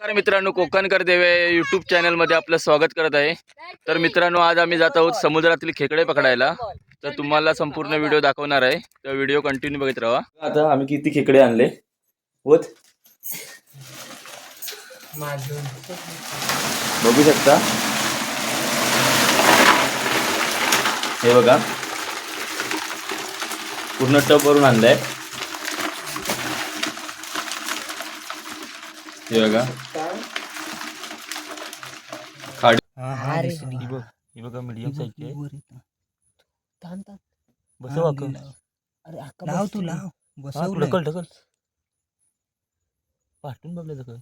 नमस्कार मित्रांनो कोकणकर देवे युट्यूब चॅनलमध्ये आपलं स्वागत करत आहे. तर मित्रांनो आज आम्ही जात आहोत समुद्रातील खेकडे पकडायला. तर तुम्हाला संपूर्ण व्हिडिओ दाखवणार आहे. तर व्हिडिओ कंटिन्यू बघत राहा. आता आम्ही किती खेकडे आणले? होत बघू शकता. हे बघा. पूर्ण टप भरून आणलंय. ये बघा खाडी। बघा मीडियम साईजची आहे तान तान बसव अक अरे अक्का लाव तू लाव बसव ढकल ढकल। पाठून बघलं ढकल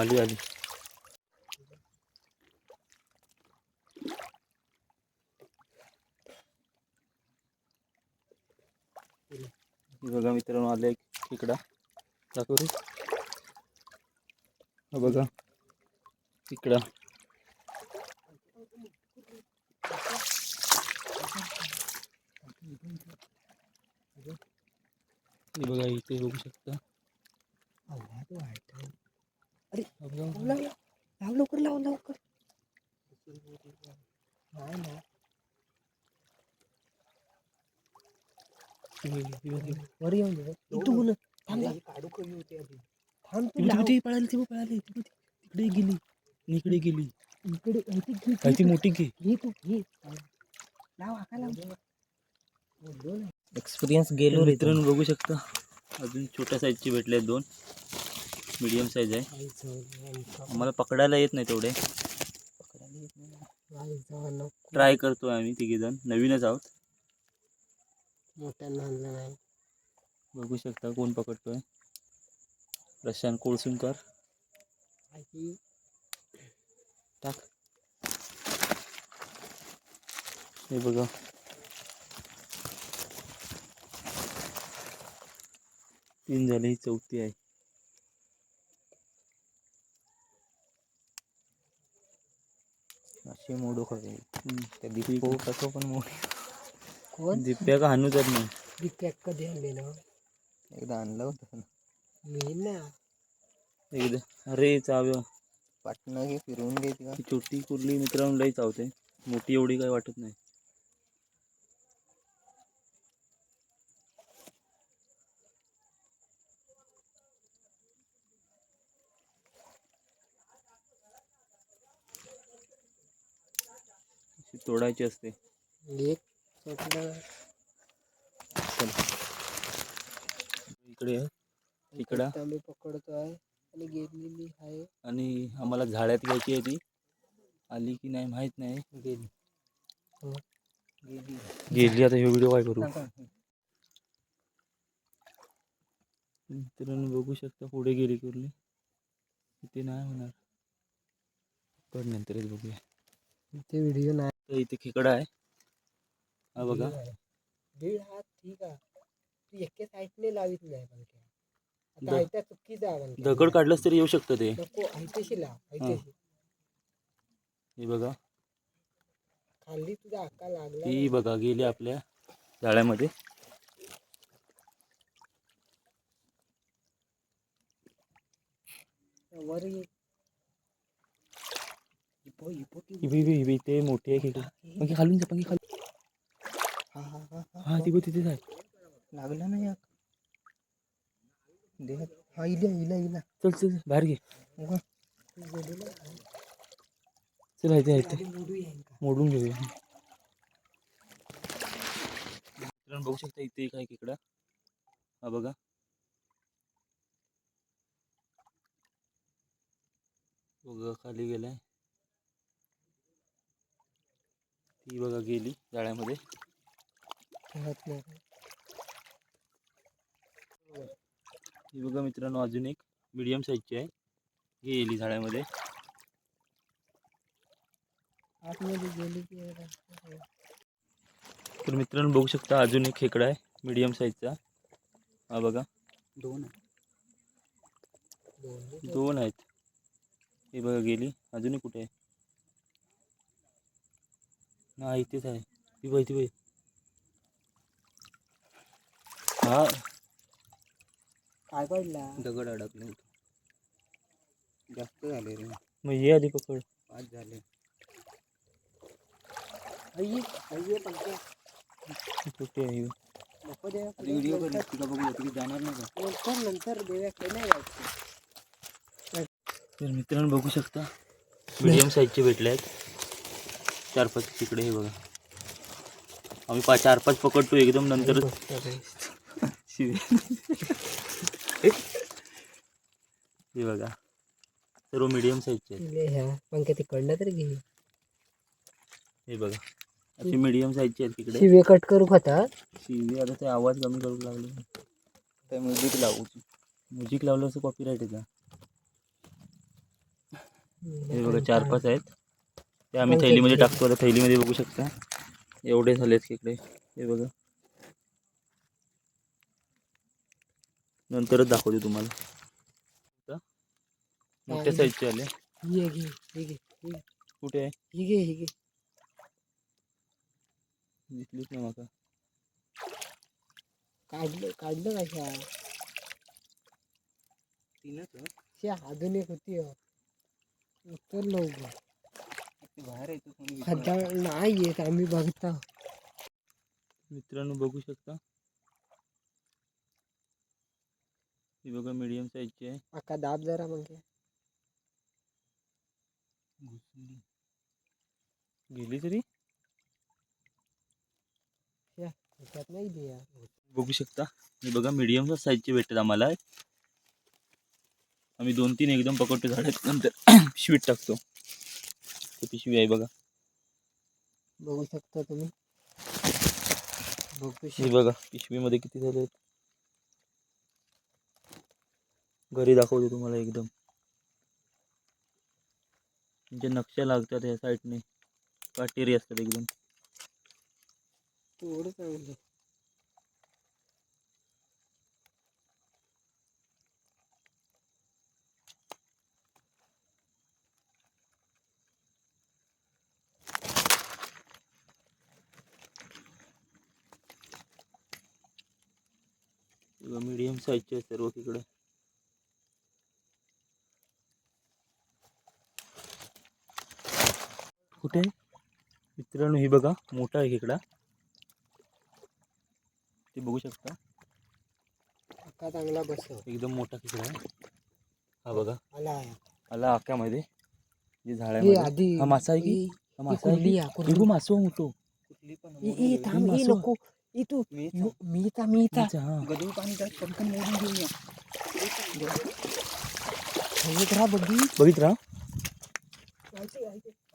आली आली। हे बघा मित्रांनो आले एक खेकडा. दाखव रे हा बघा. इकडा हे बघा इथे बघू शकता. अरे. लाव लाव लाव. लवकर लाव लवकर. वर येऊन दे तू बोल थांब थांब. काढू कमी होते आधी. थांब तू ती लाव. होती, पळाली ती पळाली. तिकडे गेली. इकडे गेली. इकडे ती. मोठी घे. घे तू घे. लाव हाका लाव. एक्सपिरियन्स गेलो मित्रांनो बघू शकता अजून छोट्या साईजची भेटले आहेत दोन. मीडियम साईज आहे. आम्हाला पकडायला येत नाही तेवढे. ट्राय करतोय आम्ही तिघे जण नवीनच आहोत. मोठ्या आणलं नाही बघू शकता कोण पकडतोय. प्रशांत कोळसुंकर. टाक. हे बघा. तीन झाले ही चौथी आहे. असे मोडो खरे कसो पण मोड. कोण दिप्या का हानू जात नाही दीपक कधी आणले ना? एकदा आणलं होतं ना. मी ना. एकदा. अरे चाव्या. पाटणं घे फिरवून घे ही छोटी कुर्ली मित्रांनो लई चावते. मोठी एवढी काही वाटत नाही. अशी तोडायची असते. एक इकडे. इकडं. आम्ही पकडतोय आणि गेलेली आहे. आणि आम्हाला झाड्यात घ्यायची आहे ती. आली की नाही माहित नाही. गेली. गेली. गेली आता हे व्हिडिओ काय करू? मित्रांनो बघू शकता पुढे गेली कुर्ली इथे नाही होणार. पण नंतरच बघूया. व्हिडिओ नाही. इथे खेकडा आहे. हा बघा दीड हात ठीक आहे तू एके साईडने लावित नाही पण काय. द- आयत्या चुकीचा आहे पण दगड काढलंच तरी येऊ शकतं ते नको लाव हे। बघा। खाली तुझा आका लागला ती बघा गेली आपल्या जाळ्यामध्ये वर ये. इपो इपो ती इबी इबी इबी ते मोठी आहे खेकडे. पंखी खालून जा पंखी खालून हा हा हा हा। ती बघ तिथेच आहे लागला ना या देह हा इला इला इला। चल चल बाहेर घे उगा. चल इथे इथे मोडू येईन का मोडून घेऊया मित्रांनो बघू शकता इथे काय खेकडा हा बघा. बघा खाली गेलाय. ती बघा गेली जाळ्यामध्ये. ही बघा मित्रांनो अजून एक मीडियम साईजची आहे. गेली एवढा. तर मित्रांनो बघू शकता अजून एक खेकडा आहे मीडियम साईजचा हा बघा. दोन दोन आहेत. हे बघा गेली. अजूनही कुठे आहे? ना इथेच आहे. ती बाई ती बाई. हा. काय पडला? दगड अडकले होते. जास्त झाले रे. मग ये आधी पकड. पाच झाले. पंक्या कुठे आहे? नको व्हिडिओ कर तुला बघू जाणार नाही का? नंतर नंतर देव्या काही नाही जायचं तर मित्रांनो बघू शकता. मीडियम साईजचे भेटले आहेत. चार पाच तिकडे हे बघा. आम्ही पाच चार पाच पकडतो एकदम नंतर हे बघा सर्व मीडियम साईजचे आहेत ह्या पंक्या तिकडनं तर घे हे बघा असे मीडियम साईजचे आहेत तिकडे शिवे कट करू खाता शिवी आता ते आवाज़ कमी करू लागले तर म्युझिक लावू म्युझिक लावलं असं कॉपीराईट येतं हे बघा चार पाच आहेत ते आम्ही थैलीमध्ये किती? टाकतो आता थैलीमध्ये बघू शकता एवढे झालेत तिकडे हे बघा नंतरच दाखवते तुम्हाला. मोठ्या साईजचे आले. ये घे हे घे कुठे? आहे ही घे ही घे. दिसलीच नाही माका. काढलं काढलं कशा तीनच शी अजून एक होती हो. लवकर बाहेर येतो कोणी नाही येत आम्ही बघता. मित्रांनो बघू शकता? ही बघा मीडियम साईजची आहे अक्का दाब जरा मग. गेली तरी? नाही. बघू शकता. हे बघा मीडियम साईजचे भेटतात आम्हाला. आम्ही दोन तीन एकदम पकडतो झाडात नंतर पिशवीत टाकतो. ते पिशवी आहे बघा. बघू शकता तुम्ही. बघा पिशवीमध्ये किती झाले आहेत? घरी दाखवतो तुम्हाला एकदम. म्हणजे नक्षा लागतात ह्या साईडने काटेरी असतात एकदम. एवढं मीडियम साईजचे सर्व तिकडे कुठे मित्रांनो ही बघा मोठा आहे खेकडा. ते बघू शकता. अक्का चांगला बस एकदम मोठा खेकडा आहे. हा बघा. आला आला अक्क्यामध्ये जे झाडामध्ये हा मासा आहे की? हा मासा आहे की? इगो मासा मोठो. अच्छा, हा बघित राहा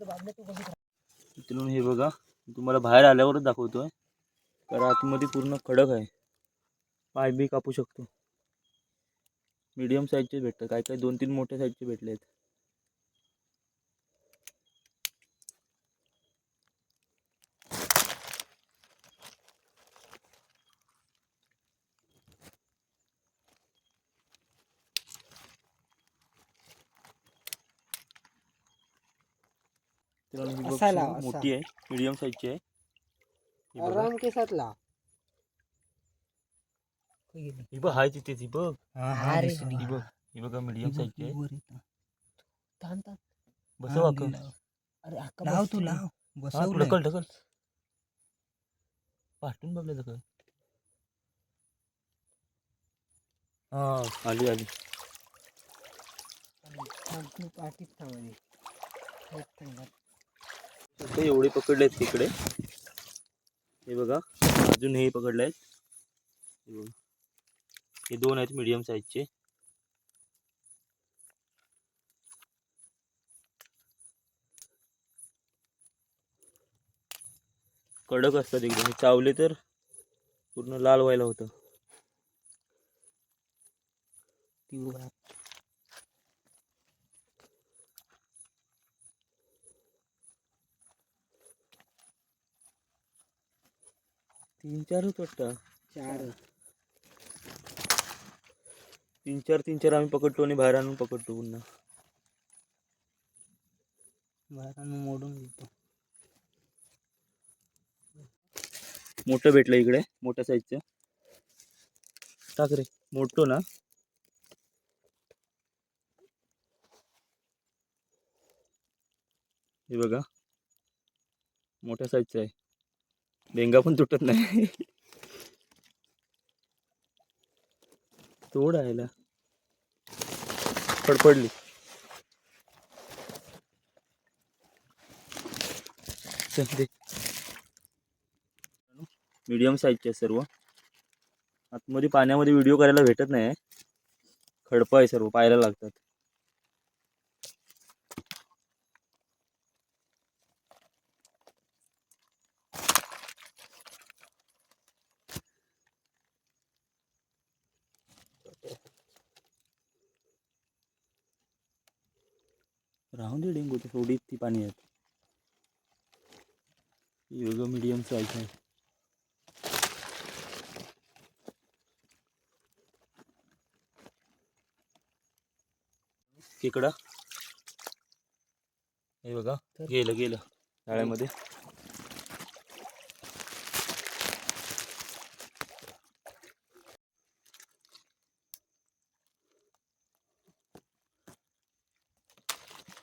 मित्रांनो हे बघा तुम्हाला बाहेर आल्यावरच दाखवतोय. तर आतमध्ये पूर्ण कडक आहे. पाय बी कापू शकतो. मीडियम साईजचे भेटतात. काय काय दोन तीन मोठ्या साईजचे भेटले आहेत मित्रांनो, ही बघ असा लाव, असा. मोठी आहे मीडियम साईजची आहे ही बघा. आराम केसात लाव ही बघ हाय तिथे ती बघ अरे ही। बघ ही बघा मीडियम साईजची आहे बसव अक्का लाव बस तू तू. लाव हा बसवलंय. ढकल ढकल। पाठवून बघलं ढकल हा आली आली। थांब तू पाठीत थांब आधी. एक थांब. ते एवढे पकडले आहेत तिकडे. हे बघा अजून हे पकडले आहेत. हे दोन आहेत मीडियम साईजचे कडक असतात एकदम. हे चावले तर पूर्ण लाल व्हायला होतं. तीन चार होत वाटतं. चार. तीन चार तीन चार आम्ही पकडतो आणि बाहेर आणून पकडतो पुन्हा. बाहेर आणून मोडून घेतो. मोठं भेटलं इकडे मोठ्या साईजच टाक रे ना? हे बघा. मोठ्या साईजचं आहे. भेंगा पण तुटत नाही. तोड आयला फडफडली. मीडियम साईजचे आहे सर्व. आतमध्ये पाण्यामध्ये व्हिडिओ करायला भेटत नाही. खडपं आहे सर्व पाहायला लागतात. राहून डेंगू तो थोड़ी इतनी पानी है। ये जो मीडियम साइज़ है। केकडा? हे बघा गेल गेलं शाळेमध्ये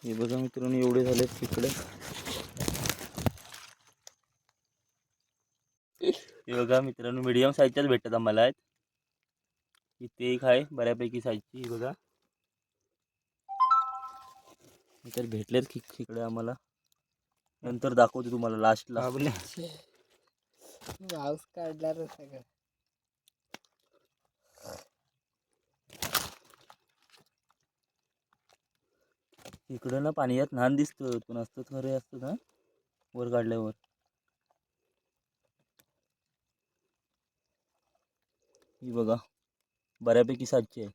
हे बघा मित्रांनो एवढे झाले तिकडे हे बघा मित्रांनो मीडियम साईजच्याच भेटतात आम्हाला आहेत. इथे एक आहे बऱ्यापैकी साईजची ही बघा. तर भेटलेत खि आम्हाला. नंतर दाखवतो तुम्हाला लास्टला पाऊस काढणार सगळं इकडं ना पाण्यात लहान दिसतं पण असतं खरे असतं ना वर काढल्यावर ही बघा बऱ्यापैकी सातशे आहे.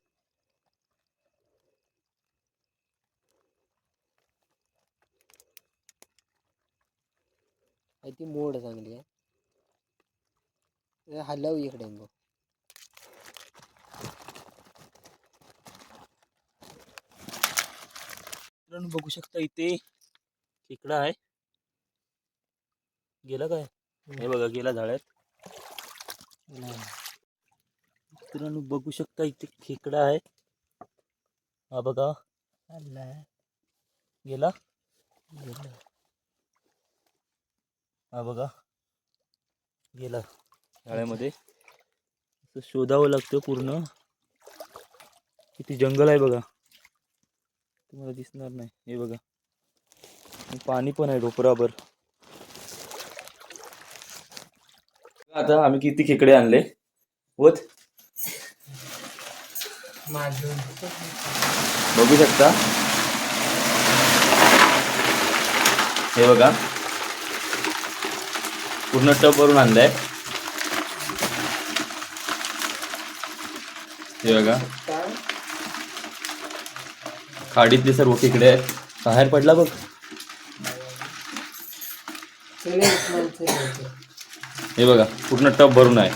ती मोड चांगली आहे. जरा हलव इकडे बघ मित्रांनो बघू शकता इथे खेकडा आहे. गेला काय? हे बघा गेला झाडात मित्रांनो बघू शकता इथे खेकडा आहे. हा बघा. गेला? हा बघा. गेला. झाड्यामध्ये शोधावं लागतं पूर्ण. किती जंगल आहे बघा. तुम्हाला दिसणार नाही. हे बघा. पाणी पण आहे ढोपराभर आता आम्ही किती खेकडे आणले? होत बघू शकता. हे बघा. पूर्ण टप वरून आणलाय. हे बघा. खाडीतले सर्व खेकडे बाहेर पडला चले. हे पूर्ण टप भरून आहे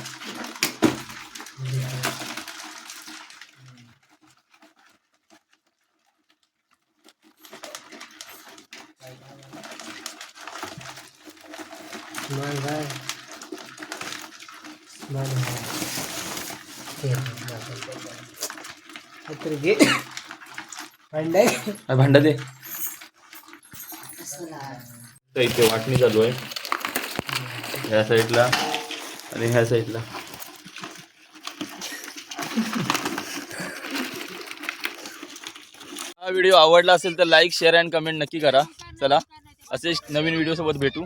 हा भांडा दे. तर इथे वाटणी चालू आहे. ह्या साईडला आणि ह्या साईडला. हा व्हिडिओ आवडला असेल तर लाईक शेअर अँड कमेंट नक्की करा. चला असेच नवीन व्हिडिओ सोबत भेटू.